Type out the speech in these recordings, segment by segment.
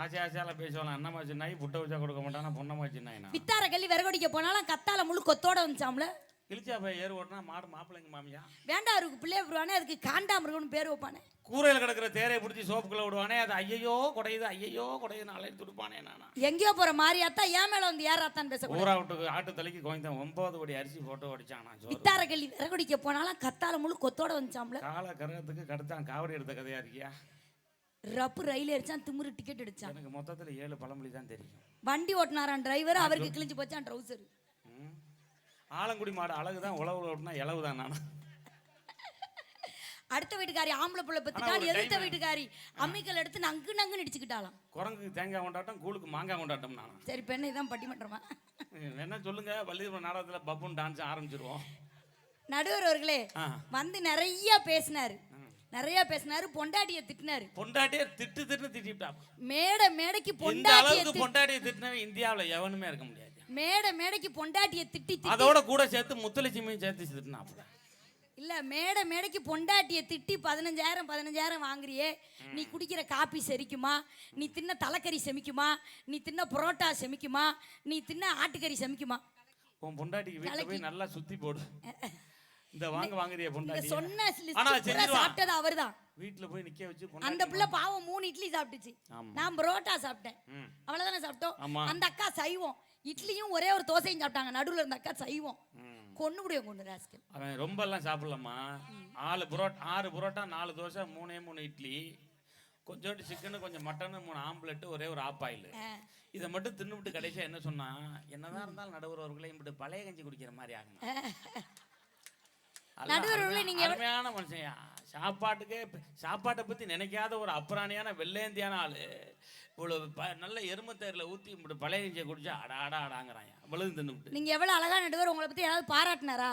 ஆசை ஆசையால பேசுவாங்க அண்ணம்மா சின்னாய் புட்டை வச்சா கொடுக்க மாட்டானா பொண்ணம்மா சின்னாயினா பித்தார கள்ளி விறகடிக்க போனாலும் கத்தால முழு கொத்தோட வந்துச்சாம்ல? இழிச்சா போய் ஏறு ஓட்டினா மாடு மாப்பிள்ளைங்க மாமியா? வேண்டாம் அவருக்கு பிள்ளைய விடுவானே அதுக்கு காண்டாமிருகம்னு பேர் வைப்பானே. கூரையில் கிடக்கிற தேரையை பிடிச்சி சோப்புக்குள்ள விடுவானே அது ஐயையோ குடையுது ஐயையோ குடையுது அலையை துடுப்பானே நானா? எங்கேயோ போற மாதிரியாத்தா ஏன் மேல வந்து ஏறாத்தான் பேசக்கூடாது. ஊரா விட்டு ஆட்டு தலைக்கு கோயந்தான் ஒன்பது கோடி அரிசி போட்டு அடிச்சானா பித்தார கள்ளி விறகடிக்க போனாலும் கத்தால முழு கொத்தோட வந்துச்சாம்ல? கால கரகத்துக்கு கடுத்தான் காவடி எடுத்த கதையா இருக்கியா? ரப்பு ரயில் அடிச்சான் திமிரு டிக்கெட் அடிச்சான். எனக்கு மொத்தத்துல ஏழு பழமொழி தான் தெரியும். வண்டி ஓட்டினாரான் டிரைவர் அவருக்கு கிழிஞ்சு போச்சான் ட்ரௌசர். ஆலங்குடி மாடு அழகு தான் உழவு ஓட்டினா இளவு தான் நானும் அடுத்த வீட்டுக்காரி ஆம்பளை புள்ள பத்திட்டால் ஒரு எதிர்த்த வீட்டுக்காரி அம்மிக்கல் எடுத்து நங்கு நங்குன்னு இடிச்சுக்கிட்டாலாம் குரங்குக்கு தேங்காய் கொண்டாட்டம் கூழுக்கு மாங்காய் கொண்டாட்டம் நானும் சரி பெண்ணை தான் பட்டிமன்றமா? என்ன சொல்லுங்க வள்ளிதர்மன் நாடகத்துல பப்புன் டான்ஸ் ஆரம்பிச்சிருவோம். நடுவர் அவர்களே. வந்து நிறைய பேசினாரு. நிறைய பேசினாரு பொண்டாட்டிய திட்டினாரு. பொண்டாட்டியே திட்டு திட்டு திட்டிவிட்டா மேடை மேடைக்கு பொண்டாட்டிய பொண்டாட்டியை திட்டினவன் இந்தியாவுல எவனுமே இருக்க முடியாது. மேடை மேடைக்கு பொண்டாட்டிய திட்டி அதோட கூட சேர்த்து முத்துலட்சுமியும் சேர்த்து திட்டினாப்புல இல்ல மேடை மேடைக்கு பொண்டாட்டிய திட்டி பதினஞ்சாயிரம் பதினஞ்சாயிரம் வாங்குறியே. நீ குடிக்கிற காப்பி செரிக்குமா? நீ தின்ன தலைக்கறி செமிக்குமா? நீ தின்ன புரோட்டா செமிக்குமா? நீ தின்ன ஆட்டுக்கறி செமிக்குமா? உன் பொண்டாட்டிக்கு வீட்டுல போய் நல்லா சுத்தி போடு. இந்த வாங்க வாங்குறிய பொண்டாட்டி சொன்ன ஆனா. சாப்பிட்டது அவர்தான். வீட்டுல போய் நிக்க வச்சு அந்த பிள்ளை பாவம் மூணு இட்லி சாப்பிட்டுச்சு. நான் புரோட்டா சாப்பிட்டேன். அவ்வளவுதானே சாப்பிட்டோம். அந்த அக்கா சைவம். இட்லியும் ஒரே ஒரு தோசையும் சாப்பிட்டாங்க. நடுவுல இருந்த அக்கா சைவம். ம். கொண்டு முடியும் கொண்டு ராஸ்கல். அவன் ரொம்ப எல்லாம் சாப்பிடலாமா ஆறு புரோட்டா ஆறு புரோட்டா நாலு தோசை மூணே மூணு இட்லி. கொஞ்சோண்டு சிக்கனு கொஞ்சம் மட்டனு மூணு ஆம்லெட் ஒரே ஒரு ஆப்பாயில் இதை மட்டும் தின்னுவிட்டு கடைசியா என்ன சொன்னா என்னதான் இருந்தாலும் நடுவரவர்களே இப்படி பழைய கஞ்சி குடிக்கிற மாதிரி ஆகணும் நீங்க அருமையான மனுஷன்யா சாப்பாட்டுக்கே சாப்பாட்டை பத்தி நினைக்காத ஒரு அப்புறாணியான வெள்ளையந்தியான ஆளு. இவ்வளவு ப- நல்ல எருமத்தேரில் ஊத்தி இப்படி பழைய கஞ்சியை குடிச்சா அடா அடா அடாங்கிறான் அவ்வளவு தின்னுவிட்டு நீங்க எவ்வளவு அழகா நடுவர் உங்களை பத்தி யாராவது பாராட்டினாரா?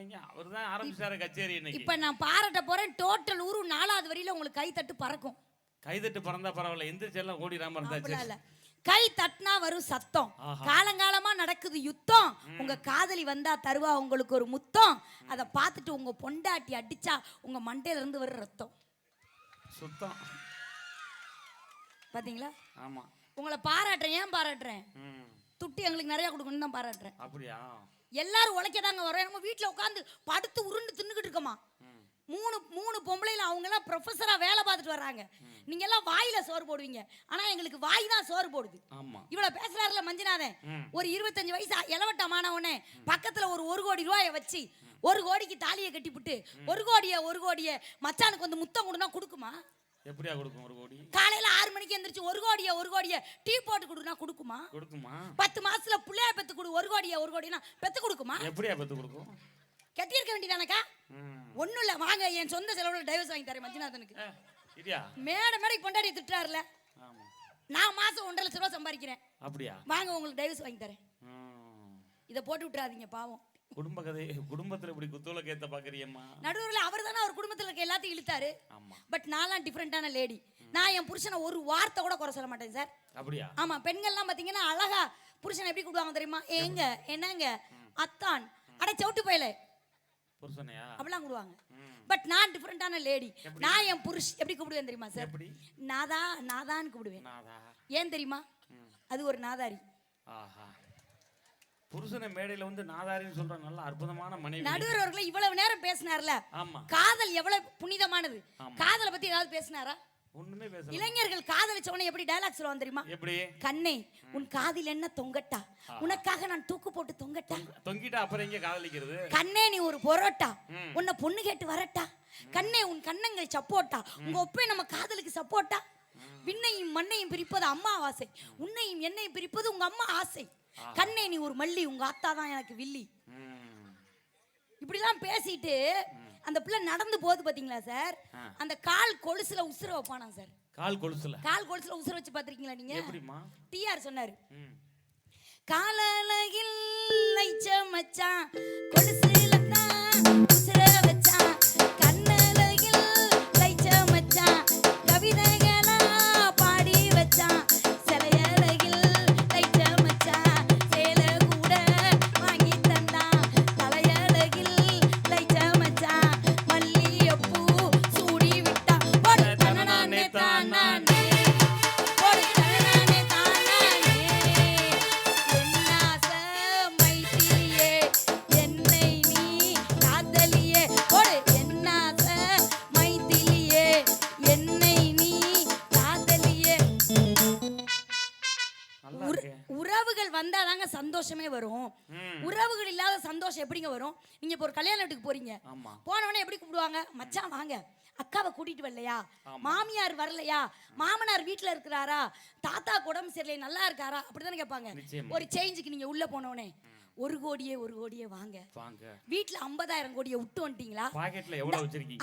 எங்க? அவர் தான் ஆரம்பிச்சாரு கச்சேரி இன்னைக்கு. இப்ப நான் பாராட்ட போறேன் டோட்டல் ஊரு நாலாவது வரியில உங்களுக்கு கை தட்டு பறக்கும். கைதட்டு பறந்தா பரவாயில்ல எந்திரிச்செல்லாம் ஓடிடாம அப்படிலாம் இருந்தாச்சு கை தட்டினா வரும் சத்தம். காலங்காலமா நடக்குது யுத்தம். உங்க காதலி வந்தா தருவா உங்களுக்கு ஒரு முத்தம். அதை பார்த்துட்டு உங்க பொண்டாட்டி அடிச்சா உங்க மண்டையில இருந்து வர ரத்தம். சுத்தம். பாத்தீங்களா? ஆமா. உங்களை பாராட்டுறேன் ஏன் பாராட்டுறேன்? துட்டு எங்களுக்கு நிறைய கொடுக்கணும்னு தான் பாராட்டுறேன். அப்படியா? எல்லாரும் உழைக்க தாங்க வரோம் நம்ம வீட்டில் உட்காந்து படுத்து உருண்டு தின்னுக்கிட்டு இருக்கோமா? மூணு மூணு பொம்பளைல அவங்க எல்லாம் ப்ரொஃபஸரா வேலை பார்த்துட்டு வர்றாங்க. நீங்க எல்லாம் வாயில சோறு போடுவீங்க. ஆனா எங்களுக்கு வாய் தான் சோறு போடுது. ஆமா. இவ்வளவு பேசுறாருல மஞ்சுநாதன். ஒரு இருபத்தஞ்சு வயசு இளவட்டமானவனே பக்கத்துல ஒரு ஒரு கோடி ரூபாய வச்சு ஒரு கோடிக்கு தாலியை கட்டிப்புட்டு ஒரு கோடிய ஒரு கோடிய மச்சானுக்கு வந்து முத்தம் கொடுனா கொடுக்குமா? எப்படியா கொடுக்கும் ஒரு கோடி? காலையில ஆறு மணிக்கு எந்திரிச்சு ஒரு கோடிய ஒரு கோடிய டீ போட்டு கொடுனா கொடுக்குமா? கொடுக்குமா? பத்து மாசத்துல புள்ளைய பெத்து கொடு ஒரு கோடிய ஒரு கோடினா பெத்து கொடுக்குமா? எப்படியா பத்து கொடுக்கும்? கட்டியிருக்க வேண்டியதானக்கா? ம். ஒண்ணும் இல்ல வாங்க என் சொந்த செலவுல டைவர்ஸ் வாங்கி தரேன் மஞ்சுநாதனுக்கு. மேடை மேடைக்கு பொண்டாடி திட்டுறாருல. ஆமா. நான் மாசம் ஒன்றரை லட்ச ரூபா சம்பாதிக்கிறேன். அப்படியா? வாங்க உங்களுக்கு டைவர்ஸ் வாங்கி தரேன். இதை போட்டு விட்டுறாதீங்க பாவம். குடும்ப கதை குடும்பத்துல இப்படி குத்துவிளக்கு ஏத்த பாக்குறியம்மா? நடுவரில் அவர் தானே அவர் குடும்பத்தில் இருக்க எல்லாத்தையும் இழுத்தாரு. பட் நான்லாம் டிஃப்ரெண்டான லேடி நான் என் புருஷனை ஒரு வார்த்தை கூட குறை சொல்ல மாட்டேன் சார் அப்படியா? ஆமா பெண்கள்லாம் பார்த்தீங்கன்னா அழகா புருஷனை எப்படி கூடுவாங்க தெரியுமா? ஏங்க என்னங்க? அத்தான். அட சவுட்டு போயல. அப்படிலாம் கூடுவாங்க. ம். பட் நான் டிஃப்ரெண்டான லேடி நான் என் புருஷ் எப்படி கூப்பிடுவேன் தெரியுமா சார் நாதா நாதான்னு கூப்பிடுவேன். ஏன் தெரியுமா. அது ஒரு நாதாரி. புருஷனை மேடையில வந்து நாதாரின்னு சொல்ற நல்ல அற்புதமான மனைவி. நடுவர் அவர்களை இவ்வளவு நேரம் பேசினார்ல. காதல் எவ்வளவு புனிதமானது. காதலை பத்தி ஏதாவது பேசினாரா? ஒண்ணுமே பேசல. இளைஞர்கள் காதலிச்ச உடனே எப்படி டயலாக் சொல்லுவாங்க தெரியுமா? எப்படி? கண்ணே உன் காதில் என்ன தொங்கட்டா? உனக்காக நான் தூக்கு போட்டு தொங்கட்டா? தொங்கிட்டா அப்புறம் எங்க காதலிக்கிறது? கண்ணே நீ ஒரு பொரோட்டா. உன்னை பொண்ணு கேட்டு வரட்டா? கண்ணே உன் கண்ணங்கள் சப்போட்டா? உங்க ஒப்பே நம்ம காதலுக்கு சப்போட்டா? விண்ணையும் மண்ணையும் பிரிப்பது அம்மா ஆசை. உன்னையும் என்னையும் பிரிப்பது உங்க அம்மா ஆசை. கண்ணே நீ ஒரு மல்லி உங்க ஆத்தா தான் எனக்கு வில்லி. இப்படிலாம் பேசிட்டு அந்த பிள்ளை நடந்து போகுது பாத்தீங்களா சார். அந்த கால் கொலுசுல உசுர வைப்பானா சார். கால் கொலுசுல? கால் கொலுசுல உசுர வச்சு பாத்திருக்கீங்களா நீங்க? எப்படிம்மா? டிஆர் சொன்னாரு. லைச்ச மச்சான் கொலுசுல சந்தோஷமே வரும். உறவுகள் இல்லாத சந்தோஷம் எப்படிங்க வரும்? நீங்க இப்போ ஒரு கல்யாண வீட்டுக்கு போறீங்க. போனவொடனே எப்படி கூப்பிடுவாங்க? மச்சான் வாங்க. அக்காவை கூட்டிட்டு வரலையா? மாமியார் வரலையா? மாமனார் வீட்ல இருக்கிறாரா? தாத்தா உடம்பு சரியில்லை நல்லா இருக்காரா? அப்படிதானே கேட்பாங்க. ஒரு சேஞ்சுக்கு நீங்க உள்ள போனவனே ஒரு கோடியே ஒரு கோடியே வாங்க. வீட்ல ஐம்பதாயிரம் கோடியை விட்டு வந்துட்டீங்களா?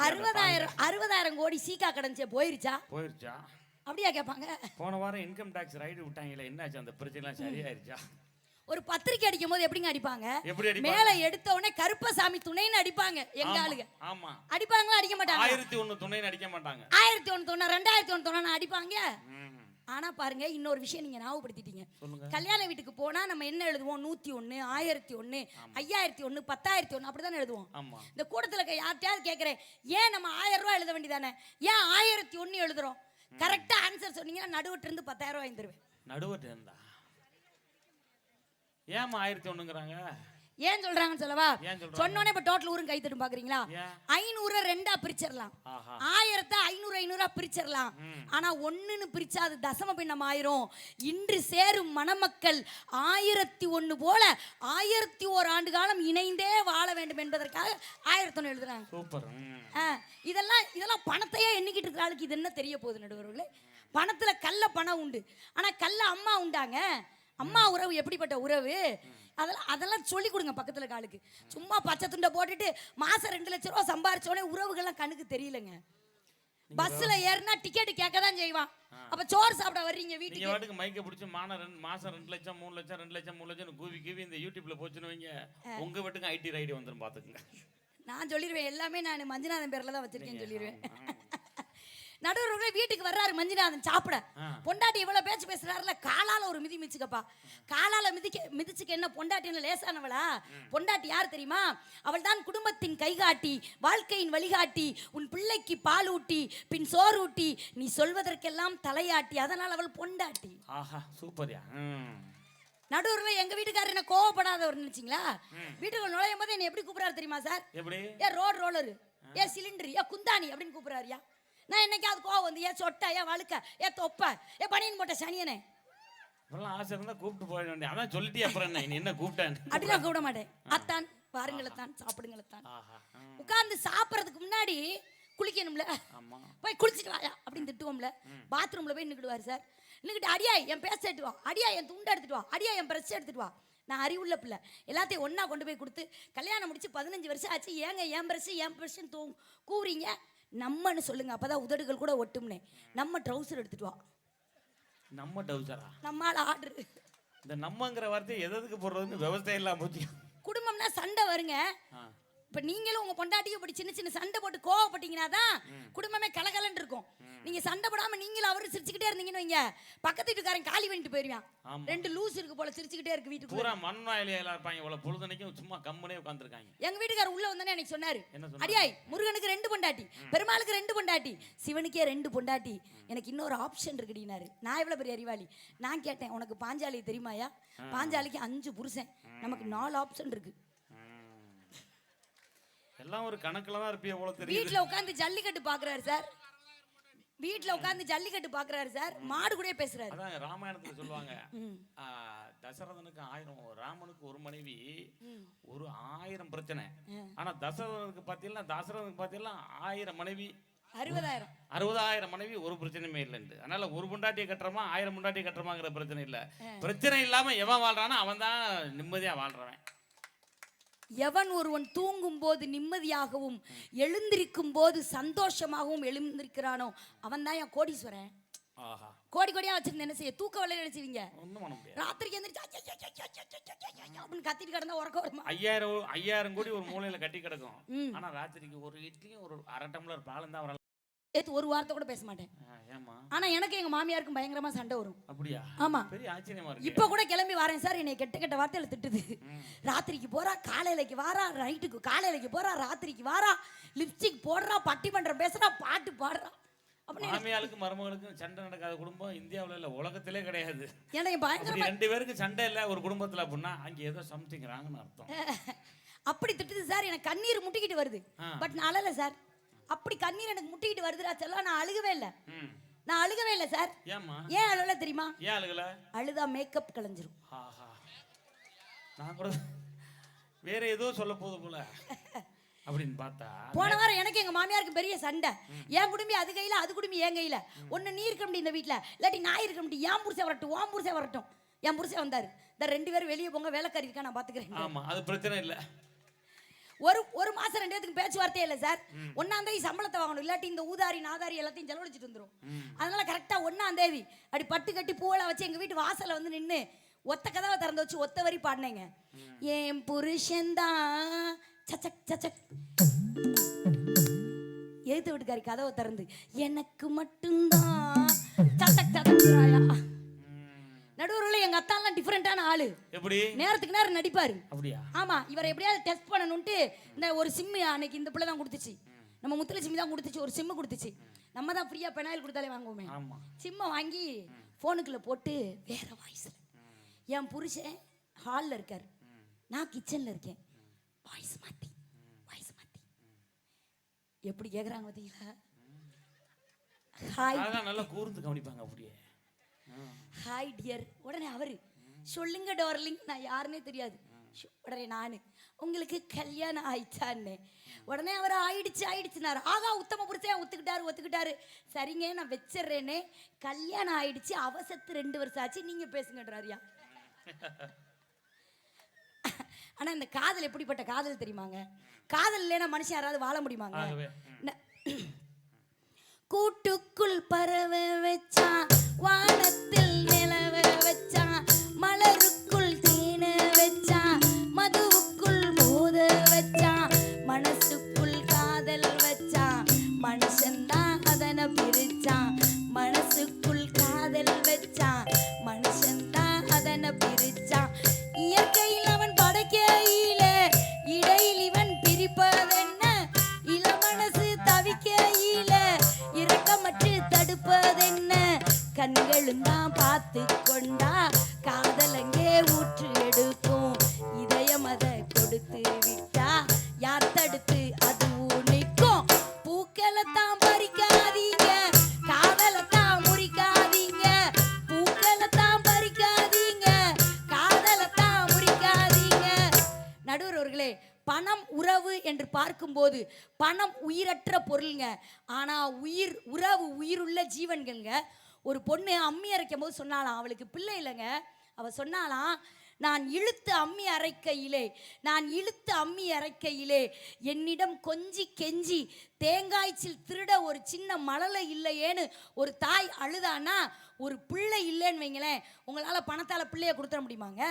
அறுபதாயிரம் அறுபதாயிரம் கோடி சீக்கா கடந்துச்சே போயிருச்சா? போயிருச்சா? அப்படியா கேட்பாங்க. போன வாரம் இன்கம் டாக்ஸ் ரைடு விட்டாங்களே என்னாச்சு? அந்த பிரச்சனை சரியாயிருச்சா? ஒரு பத்திரிக்கை அடிக்கும் போது எப்படிங்க அடிப்பாங்க? மேல எடுத்த உடனே கருப்பசாமி துணைன்னு அடிப்பாங்க எங்க ஆளுங்க. ஆமா. அடிப்பாங்களா அடிக்க மாட்டாங்க ஆயிரத்தி ஒண்ணு துணை நடிக்க மாட்டாங்க. ஆயிரத்தி ஒன்று தொண்ணூறு ரெண்டாயிரத்தி ஒன்று தொண்ணூறு அடிப்பாங்க. ஆனா பாருங்க இன்னொரு விஷயம் நீங்க ஞாபகப்படுத்திட்டீங்க. கல்யாண வீட்டுக்கு போனா நம்ம என்ன எழுதுவோம்? நூத்தி ஒண்ணு ஆயிரத்தி ஒண்ணு ஐயாயிரத்தி ஒண்ணு பத்தாயிரத்தி ஒண்ணு அப்படிதானே எழுதுவோம்? இந்த கூட்டத்துல இருக்க யார்கிட்டயாவது கேட்கிறேன் ஏன் நம்ம ஆயிரம் ரூபாய் எழுத வேண்டியதானே? ஏன் ஆயிரத்தி ஒண்ணு எழுதுறோம்? கரெக்டா ஆன்சர் சொன்னீங்கன்னா நடுவட்டு இருந்து பத்தாயிரம் ரூபாய் தருவேன். நடுவட்டு இருந்தா ஏமா ஆயிரத்தி ஒண்ணுங்கிறாங்க? ஏன் சொல்றாங்கன்னு சொல்லவா? சொன்னோனே இப்ப டோட்டல் ஊரும் கை தட்டும் பாக்குறீங்களா? ஐநூறு ரெண்டா பிரிச்சிடலாம் ஆயிரத்தை ஐநூறு ஐநூறா பிரிச்சிடலாம். ஆனா ஒண்ணுன்னு பிரிச்சா அது தசம பின்னம் ஆயிரும். இன்று சேரும் மணமக்கள் ஆயிரத்தி ஒண்ணு போல ஆயிரத்தி ஓர் ஆண்டு காலம் இணைந்தே வாழ வேண்டும் என்பதற்காக ஆயிரத்தி ஒண்ணு எழுதுறாங்க. சூப்பர் இதெல்லாம் இதெல்லாம் பணத்தையே எண்ணிக்கிட்டு இருக்கிற ஆளுக்கு இது என்ன தெரிய போகுது நடுவர்களே? பணத்துல கல்ல பணம் உண்டு. ஆனா கல்ல அம்மா உண்டாங்க. அம்மா உறவு எப்படிப்பட்ட உறவு? அதெல்லாம் அதெல்லாம் சொல்லி கொடுங்க பக்கத்துல இருக்க ஆளுக்கு சும்மா பச்சை துண்டை போட்டுட்டு மாசம் ரெண்டு லட்ச ரூபா சம்பாரிச்சோடனே உறவுகள்லாம் கண்ணுக்கு தெரியலங்க. பஸ்ல ஏறினா டிக்கெட் கேட்க தான் செய்வான் அப்ப சோறு சாப்பிட வர்றீங்க வீட்டுக்கு? வாட்டுக்கு மைக்க பிடிச்சி மான ரெண்டு மாசம் ரெண்டு லட்சம் மூணு லட்சம் ரெண்டு லட்சம் மூணு லட்சம் கூவி கூவி இந்த யூடியூப்ல போச்சுன்னு வைங்க. உங்க வீட்டுக்கு ஐடி ரைடு வந்துரும் பாத்துக்குங்க. நான் சொல்லிடுவேன் எல்லாமே நான் மஞ்சுநாதன் பேர்ல தான் வச்சிருக்கேன்னு சொல்லிடுவேன் நடுவர்களே வீட்டுக்கு வர்றாரு மஞ்சுநாதன் சாப்பிட. பொண்டாட்டி இவ்வளவு பேச்சு பேசுறாருல காலால ஒரு மிதி மிதிச்சுக்கப்பா. காலால மிதிக்க மிதிச்சுக்க என்ன பொண்டாட்டின்னு லேசானவளா? பொண்டாட்டி யார் தெரியுமா? அவள் தான் குடும்பத்தின் கைகாட்டி வாழ்க்கையின் வழிகாட்டி உன் பிள்ளைக்கு பால் ஊட்டி பின் சோறு ஊட்டி நீ சொல்வதற்கெல்லாம் தலையாட்டி அதனால் அவள் பொண்டாட்டி. ஆஹா சூப்பர்யா ம். நடுவரில் எங்க வீட்டுக்காரர் என்ன கோவப்படாதவர் நினைச்சீங்களா? வீட்டுக்குள்ள நுழையும் போது என்ன எப்படி கூப்பிடுறாரு தெரியுமா சார்? ஏ ரோட் ரோலரு ஏ சிலிண்டர் ஏ குந்தாணி அப்படின்னு கூப்பிடுறாருயா? நான் என்னைக்காவது கோவம் வந்து ஏ சொட்டை ஏ வழுக்க ஏ தொப்ப ஏ பனியன் போட்ட சனியனே? இப்பெல்லாம் ஆசை இருந்தா கூப்பிட்டு போயிட வேண்டிய அதான் சொல்லிட்டே அப்புறம் என்ன என்ன கூப்பிட்டேன் அப்படிலாம் கூப்பிட மாட்டேன். அத்தான் வாருங்களத்தான் சாப்பிடுங்களத்தான். உட்கார்ந்து சாப்பிட்றதுக்கு முன்னாடி குளிக்கணும்ல. போய் குளிச்சுட்டு வாயா அப்படின்னு திட்டுவோம்ல. பாத்ரூம்ல போய் நின்றுடுவார் சார். நின்றுக்கிட்டு அடியா என் பேச எடுத்துட்டு வா. அடியா என் துண்டை எடுத்துட்டு வா. அடியா என் பிரஷ் எடுத்துட்டு வா. நான் அறிவுள்ள பிள்ளை. எல்லாத்தையும் ஒண்ணா கொண்டு போய் கொடுத்து கல்யாணம் முடிச்சு பதினஞ்சு வருஷம் ஆச்சு. ஏங்க என் பிரஷ் என் பிரஷ்னு தூ கூவுறீங்க? நம்மன்னு சொல்லுங்க அப்பதான் உதடுகள் கூட ஒட்டும்னே. நம்ம ட்ரௌசர் எடுத்துட்டு வா. நம்ம டவுசரா நம்மால ஆர்டர் இந்த நம்மங்கிற வார்த்தை எது எதுக்கு போடுறதுன்னு விவசாயம் இல்லாம போச்சு. குடும்பம்னா சண்டை வருங்க. இப்ப நீங்களும் உங்க பொண்டாட்டியும் இப்படி சின்ன சின்ன சண்டை போட்டு கோவப்பட்டீங்கன்னா தான் குடும்பமே கலகலன்னு இருக்கும். நீங்க சண்டை போடாம நீங்களும் அவரு சிரிச்சுக்கிட்டே இருந்தீங்கன்னு வைங்க. பக்கத்து வீட்டுக்காரன் காலி பண்ணிட்டு போயிருவான். ரெண்டு லூஸ் இருக்கு போல சிரிச்சுக்கிட்டே இருக்கு வீட்டுக்கு பூரா மண்ணாயிலையா இருப்பாங்க. இவ்வளவு பொழுதுனைக்கும் சும்மா கம்முனே உட்காந்துருக்காங்க எங்க வீட்டுக்காரர் உள்ள வந்தோன்னே எனக்கு சொன்னாரு? அடியாய் முருகனுக்கு ரெண்டு பொண்டாட்டி பெருமாளுக்கு ரெண்டு பொண்டாட்டி சிவனுக்கே ரெண்டு பொண்டாட்டி. எனக்கு இன்னொரு ஆப்ஷன் இருக்குடினாரு நான் எவ்வளவு பெரிய அறிவாளி? நான் கேட்டேன் உனக்கு பாஞ்சாலி தெரியுமாயா பாஞ்சாலிக்கு அஞ்சு புருஷன். நமக்கு நாலு ஆப்ஷன் இருக்கு. எல்லாம் ஒரு கணக்குல தான் இருப்பிய போல தெரியுது. வீட்ல உட்கார்ந்து ஜல்லிக்கட்டு பாக்குறாரு சார். வீட்ல உட்கார்ந்து ஜல்லிக்கட்டு பாக்குறாரு சார். மாடு கூட பேசுறாரு. அதான் ராமாயணத்துல சொல்லுவாங்க. தசரதனுக்கு ஆயிரம் ராமனுக்கு ஒரு மனைவி ஒரு ஆயிரம் பிரச்சனை. ஆனா தசரதனுக்கு பாத்தீங்கன்னா தசரதனுக்கு பாத்தீங்கன்னா ஆயிரம் மனைவி. அறுபதாயிரம். அறுபதாயிரம் மனைவி ஒரு பிரச்சனையுமே இல்லைன்னு அதனால ஒரு பொண்டாட்டியை கட்டுறமா ஆயிரம் பொண்டாட்டியை கட்டுறமாங்கிற பிரச்சனை இல்ல. பிரச்சனை இல்லாம எவன் வாழ்றானோ அவன் தான் நிம்மதியா வாழ்றவன். எவன் ஒருவன் தூங்கும் போது நிம்மதியாகவும் எழுந்திருக்கும் போது சந்தோஷமாகவும் எழுந்திருக்கிறானோ அவன் தான் என் கோடீஸ்வரன். கோடி கோடியா வச்சிருந்த என்ன செய்ய? தூக்க வரல நினைச்சுவீங்க ராத்திரிக்கு எந்திரிச்சு அப்படின்னு கத்திட்டு கிடந்தா உறக்க வருமா ஐயாயிரம் ஐயாயிரம் கோடி ஒரு மூலையில கட்டி கிடக்கும். ஆனா ராத்திரிக்கு ஒரு இட்லியும் ஒரு அரை டம்ளர் பாலும் தான் ஏத்து ஒரு வார்த்தை கூட பேச மாட்டேன் ஆனா எனக்கு எங்க மாமியாருக்கும் பயங்கரமா சண்டை வரும். அப்படியா? ஆமா. பெரிய ஆச்சரியமா இருக்கு. இப்ப கூட கிளம்பி வரேன் சார். என்னை கெட்ட கெட்ட வார்த்தையில திட்டுது. ராத்திரிக்கு போறா காலையிலைக்கு வாரா நைட்டுக்கு காலையிலைக்கு போறா ராத்திரிக்கு வாரா லிப்ஸ்டிக் போடுறா பட்டிமன்றம் பேசுறா பாட்டு பாடுறா. அப்படின்னு மாமியாளுக்கு மருமகளுக்கும் சண்டை நடக்காத குடும்பம் இந்தியாவுல இல்ல உலகத்திலே கிடையாது. எனக்கு பயங்கர ரெண்டு பேருக்கு சண்டை இல்ல ஒரு குடும்பத்துல அப்படின்னா அங்க ஏதோ சம்திங் ராங்கன்னு அர்த்தம். அப்படி திட்டுது சார். எனக்கு கண்ணீர் முட்டிக்கிட்டு வருது. பட் நான் அழல சார். அப்படி கண்ணீர் எனக்கு முட்டிக்கிட்டு வருதுடா செல்லம் நான் அழுகவே இல்லை. நான் அழுகவே இல்லை சார். ஏன் அழுவல தெரியுமா? ஏன் அழுகல? அழுதா மேக்கப் கலைஞ்சிரும். நான் கூட வேற ஏதோ சொல்ல போகுது போல. அப்படின்னு பார்த்தா போன வாரம் எனக்கு எங்க மாமியாருக்கு பெரிய சண்டை. என் குடும்பி அது கையில அது குடும்பி என் கையில. ஒண்ணு நீ இருக்க முடியும் இந்த வீட்ல. இல்லாட்டி நான் இருக்க முடியும். என் புருஷன் வரட்டும் உன் புருஷன் வரட்டும். என் புருஷன் வந்தாரு. இந்த ரெண்டு பேரும் வெளியே போங்க வேலைக்காரி இருக்கா நான் பாத்துக்கிறேன். ஆமா அது பிரச்சனை இல்ல. ஒரு ஒரு மாசம் ரெண்டு பேத்துக்கு பேச்சுவார்த்தையே இல்லை சார். ஒன்னாம் தேதி சம்பளத்தை வாங்கணும். இல்லாட்டி இந்த ஊதாரி நாதாரி எல்லாத்தையும் செலவழிச்சிட்டு வந்துரும். அதனால கரெக்டா ஒன்னாம் தேதி அப்படி பட்டு கட்டி பூவெல்லாம் வச்சு எங்க வீட்டு வாசல்ல வந்து நின்னு ஒத்த கதவை திறந்து வச்சு ஒத்த வரி பாடினேங்க. என் புருஷன்தான் சச்சக் சச்சக் எழுத்து வீட்டுக்காரி கதவை திறந்து. எனக்கு மட்டும்தான். சச்சக் சச்சக்கிறாயா நடுவரில் எங்க அத்தாலாம் டிஃப்ரெண்டான ஆளு. எப்படி? நேரத்துக்கு நேரம் நடிப்பாரு. அப்படியா? ஆமா இவரை எப்படியாவது டெஸ்ட் பண்ணணும்ட்டு இந்த ஒரு சிம்மு அன்னைக்கு இந்த பிள்ளை தான் கொடுத்துச்சு. நம்ம முத்துல சிம்மு தான் கொடுத்துச்சு ஒரு சிம்மு கொடுத்துச்சு. நம்ம தான் ஃப்ரீயா பெனாயில் கொடுத்தாலே வாங்குவோமே. சிம்மை வாங்கி ஃபோனுக்குள்ள போட்டு வேற வாய்ஸ்ல என் புருஷன் ஹாலில் இருக்கார். நான் கிச்சன்ல இருக்கேன். வாய்ஸ் மாத்தி வாய்ஸ் மாத்தி. எப்படி கேக்குறாங்க பார்த்தீங்களா ஹாய் நல்லா கூர்ந்து கவனிப்பாங்க அப்படியே. ஹாய் டியர் உடனே அவரு. சொல்லுங்க டார்லிங் நான் யாருன்னே தெரியாது. உடனே நானு. உங்களுக்கு கல்யாணம் ஆயிடுச்சான்னு. உடனே அவர் ஆயிடுச்சு ஆயிடுச்சுனாரு ஆகா உத்தம புருஷன் ஒத்துக்கிட்டாரு ஒத்துக்கிட்டாரு. சரிங்க நான் வச்சிடுறேனே கல்யாணம் ஆயிடுச்சு அவசத்து ரெண்டு வருஷம் ஆச்சு. நீங்க பேசுங்கன்றாரியா. ஆனா இந்த காதல் எப்படிப்பட்ட காதல் தெரியுமாங்க? காதல் இல்லைன்னா மனுஷன் யாராவது வாழ முடியுமாங்க? கூட்டுக்குள் பறவ வச்சான். வானத்தில் நிலவ வச்சான் மலருக்குள் தீன வச்சான் மது அவர்களே பணம் உறவு என்று பார்க்கும்போது பணம் உயிரற்ற பொருளுங்க. ஆனால் உயிர் உறவு உயிருள்ள ஜீவன்கள்ங்க. ஒரு பொண்ணு அம்மி அரைக்கும் போது சொன்னாலாம் அவளுக்கு பிள்ளை இல்லைங்க. அவள் சொன்னாலாம் நான் இழுத்து அம்மி அரைக்கையிலே நான் இழுத்து அம்மி அரைக்கையிலே என்னிடம் கொஞ்சி கெஞ்சி தேங்காய்ச்சில் திருட ஒரு சின்ன மழலை இல்லையேன்னு ஒரு தாய் அழுதானா ஒரு பிள்ளை இல்லைன்னு வைங்களேன் உங்களால் பணத்தால் பிள்ளைய கொடுத்துட முடியுமாங்க?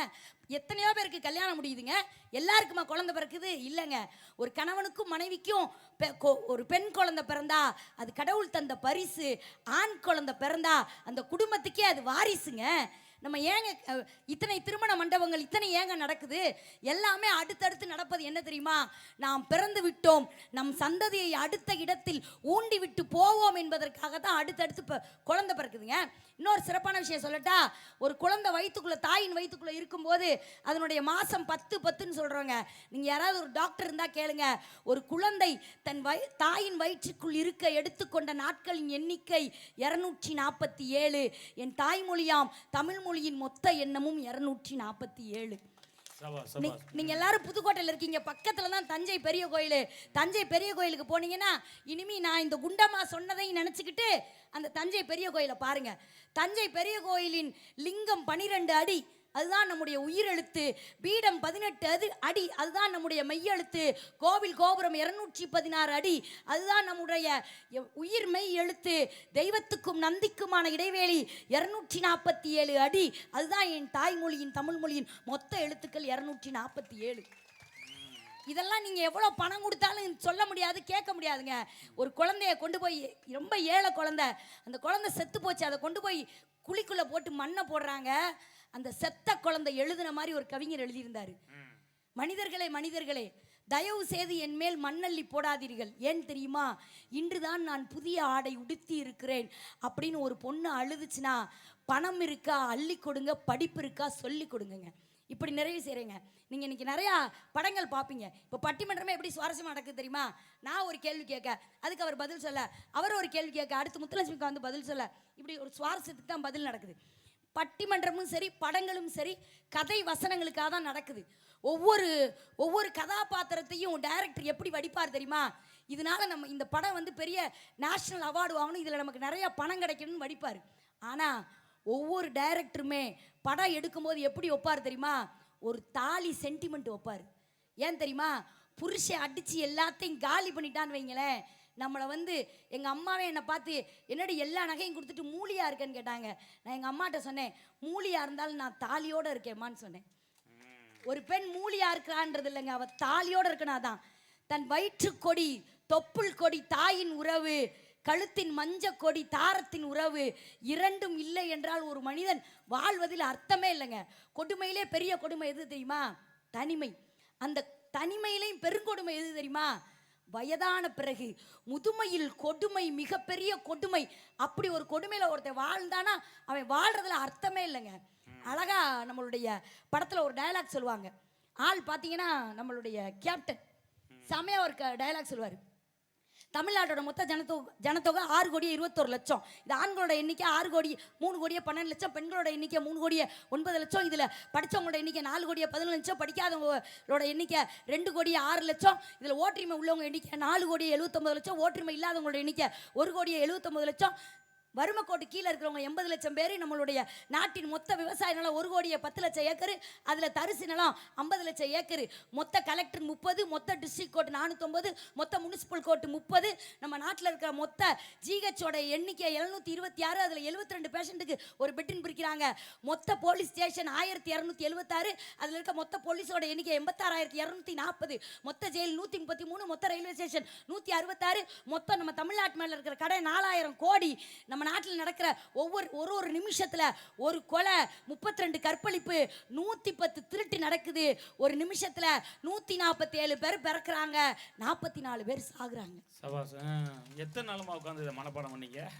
எத்தனையோ பேருக்கு கல்யாணம் முடியுதுங்க. எல்லாருக்குமா குழந்தை பிறக்குது? இல்லைங்க. ஒரு கணவனுக்கும் மனைவிக்கும் பெ- ஒரு பெண் குழந்தை பிறந்தா அது கடவுள் தந்த பரிசு ஆண் குழந்தை பிறந்தா அந்த குடும்பத்துக்கே அது வாரிசுங்க. நம்ம ஏங்க இத்தனை திருமண மண்டபங்கள் இத்தனை ஏங்க நடக்குது? எல்லாமே அடுத்தடுத்து நடப்பது என்ன தெரியுமா? நாம் பிறந்து விட்டோம். நம் சந்ததியை அடுத்த இடத்தில் ஊண்டி விட்டு போவோம் என்பதற்காக தான் அடுத்தடுத்து இப்போ குழந்தை பிறக்குதுங்க. இன்னொரு சிறப்பான விஷயம் சொல்லட்டா ஒரு குழந்தை வயிற்றுக்குள்ளே தாயின் வயிற்றுக்குள்ளே இருக்கும்போது அதனுடைய மாதம் பத்து பத்துன்னு சொல்கிறோங்க நீங்கள் யாராவது ஒரு டாக்டர் இருந்தால் கேளுங்க. ஒரு குழந்தை தன் வய தாயின் வயிற்றுக்குள் இருக்க எடுத்துக்கொண்ட நாட்களின் எண்ணிக்கை இரநூற்றி நாற்பத்தி ஏழு. என் தாய்மொழியாம் தமிழ் மொழியின் மொத்த எண்ணமும் இரநூற்றி நாற்பத்தி ஏழு. நீங்க எல்லாரும் புதுக்கோட்டையில இருக்கீங்க. பக்கத்துல தான் தஞ்சை பெரிய கோயில். தஞ்சை பெரிய கோயிலுக்கு போனீங்கன்னா இனிமே நான் இந்த குண்டமா சொன்னதையும் நினச்சிக்கிட்டு அந்த தஞ்சை பெரிய கோயிலை பாருங்க. தஞ்சை பெரிய கோயிலின் லிங்கம் பனிரெண்டு அடி. அதுதான் நம்முடைய உயிரெழுத்து. பீடம் பதினெட்டு அது அடி. அதுதான் நம்முடைய மெய்யெழுத்து. கோவில் கோபுரம் இருநூற்றி பதினாறு அடி. அதுதான் நம்முடைய உயிர் மெய் எழுத்து. தெய்வத்துக்கும் நந்திக்குமான இடைவேளி இருநூற்றி நாற்பத்தி ஏழு அடி. அதுதான் என் தாய்மொழியின் தமிழ் மொழியின் மொத்த எழுத்துக்கள் இருநூற்றி நாற்பத்தி ஏழு இதெல்லாம் நீங்கள் எவ்வளோ பணம் கொடுத்தாலும் சொல்ல முடியாது கேட்க முடியாதுங்க. ஒரு குழந்தைய கொண்டு போய் ரொம்ப ஏழை குழந்தை. அந்த குழந்தை செத்து போச்சு. அதை கொண்டு போய் குழிக்குள்ளே போட்டு மண்ணை போடுறாங்க. அந்த செத்த குழந்தை எழுதுன மாதிரி ஒரு கவிஞர் எழுதியிருந்தாரு. மனிதர்களே மனிதர்களே தயவு செய்து என் மேல் மண்ணள்ளி போடாதீர்கள். ஏன் தெரியுமா? இன்றுதான் நான் புதிய ஆடை உடுத்தி இருக்கிறேன் அப்படின்னு ஒரு பொண்ணு அழுதுச்சுன்னா பணம் இருக்கா? அள்ளி கொடுங்க. படிப்பு இருக்கா? சொல்லி கொடுங்கங்க. இப்படி நிறைவு செய்கிறேங்க நீங்கள் இன்னைக்கு நிறையா படங்கள் பார்ப்பீங்க இப்போ பட்டிமன்றமே எப்படி சுவாரஸ்யமாக நடக்குது தெரியுமா? நான் ஒரு கேள்வி கேட்க அதுக்கு அவர் பதில் சொல்ல அவர் ஒரு கேள்வி கேட்க அடுத்து முத்துலட்சுமிக்கு வந்து பதில் சொல்ல இப்படி ஒரு சுவாரஸ்யத்துக்கு தான் பதில் நடக்குது. பட்டிமன்றமும் சரி படங்களும் சரி கதை வசனங்களுக்காக தான் நடக்குது. ஒவ்வொரு ஒவ்வொரு கதாபாத்திரத்தையும் டைரக்டர் எப்படி வடிப்பார் தெரியுமா? இதனால நம்ம இந்த படம் வந்து பெரிய நேஷ்னல் அவார்டு வாங்கணும். இதில் நமக்கு நிறைய பணம் கிடைக்கணும்னு வடிப்பார். ஆனால் ஒவ்வொரு டைரக்டருமே படம் எடுக்கும்போது எப்படி வைப்பார் தெரியுமா? ஒரு தாலி சென்டிமெண்ட் வைப்பார். ஏன் தெரியுமா? புருஷன் அடித்து எல்லாத்தையும் காலி பண்ணிட்டான்னு வைங்களேன். நம்மளை வந்து எங்கள் அம்மாவே என்னை பார்த்து என்னடி எல்லா நகையும் கொடுத்துட்டு மூலியாக இருக்கேன்னு கேட்டாங்க. நான் எங்கள் அம்மாட்ட சொன்னேன் மூலியாக இருந்தாலும் நான் தாலியோடு இருக்கேம்மான்னு சொன்னேன். ஒரு பெண் மூலியாக இருக்கிறான்றது இல்லைங்க தாலியோடு தாலியோட இருக்கனாதான் தன் வயிற்று கொடி தொப்புள் கொடி தாயின் உறவு கழுத்தின் மஞ்ச கொடி தாரத்தின் உறவு இரண்டும் இல்லை என்றால் ஒரு மனிதன் வாழ்வதில் அர்த்தமே இல்லைங்க. கொடுமையிலே பெரிய கொடுமை எது தெரியுமா? தனிமை. அந்த தனிமையிலையும் பெருங்கொடுமை எது தெரியுமா? வயதான பிறகு முதுமையில் கொடுமை மிகப்பெரிய கொடுமை. அப்படி ஒரு கொடுமையில் ஒருத்தன் வாழ்ந்தானா அவன் வாழ்றதுல அர்த்தமே இல்லைங்க. அழகா நம்மளுடைய படத்தில் ஒரு டயலாக் சொல்லுவாங்க. ஆள் பார்த்தீங்கன்னா நம்மளுடைய கேப்டன் செமையாக ஒரு டைலாக் சொல்லுவார். தமிழ்நாட்டோட மொத்த ஜனத்தொகை ஜனத்தொகை ஆறு கோடியே இருபத்தொரு லட்சம். இது ஆண்களோட எண்ணிக்கை ஆறு கோடி மூணு கோடியே பன்னெண்டு லட்சம் பெண்களோட எண்ணிக்கை மூணு கோடியே ஒன்பது லட்சம். இதில் படித்தவங்களோட எண்ணிக்கை நாலு கோடியே பதினொன்று லட்சம் படிக்காதவங்களோட எண்ணிக்கை ரெண்டு கோடியே ஆறு லட்சம். இதில் ஓட்டுரிமை உள்ளவங்க எண்ணிக்கை நாலு கோடியே எழுபத்தொம்பது லட்சம் ஓட்டுரிமை இல்லாதவங்களோட எண்ணிக்கை ஒரு கோடியே எழுபத்தொம்பது லட்சம். வறுமை கோட்டு கீழே இருக்கிறவங்க எண்பது லட்சம் பேர் நம்மளுடைய நாட்டின் மொத்த விவசாய நிலம் ஒரு கோடியே பத்து லட்சம் ஏக்கர் அதில் தரிசு நிலம் ஐம்பது லட்சம் ஏக்கர். மொத்த கலெக்டர் முப்பது மொத்த டிஸ்ட்ரிக்ட் கோர்ட் நானூற்றொம்பது மொத்த முனிசிபல் கோர்ட் முப்பது. நம்ம நாட்டில் இருக்கிற மொத்த ஜிஹெச்சோட எண்ணிக்கை எழுநூற்றி இருபத்தி ஆறு அதில் எழுபத்தி ரெண்டு பேஷண்ட்டுக்கு ஒரு பெட்டின் பிரிக்கிறாங்க. மொத்த போலீஸ் ஸ்டேஷன் ஆயிரத்தி இரநூத்தி எழுபத்தாறு அதில் இருக்க மொத்த போலீஸோட எண்ணிக்கை எண்பத்தாறாயிரத்தி இரநூத்தி நாற்பது. மொத்த ஜெயில் நூற்றி முப்பத்தி மூணு மொத்த ரயில்வே ஸ்டேஷன் நூற்றி அறுபத்தாறு. மொத்தம் நம்ம தமிழ்நாட்டு மேலே இருக்கிற கடை நாலாயிரம் கோடி. நம்ம நாட்டில் நடக்கிற ஒவ்வொரு ஒரு ஒரு நிமிஷத்தில் ஒரு கொலை முப்பத்தி ரெண்டு கற்பழிப்பு நூற்றி பத்து திருட்டு நடக்குது. ஒரு நிமிஷத்தில் நூற்றி நாற்பத்தி ஏழு பேர் பிறக்கிறாங்க. நாற்பத்தி நாலு பேர் சாகுறாங்க. எத்தனை நாளுமா உட்காந்து இதை மனப்பாடம் பண்ணீங்க?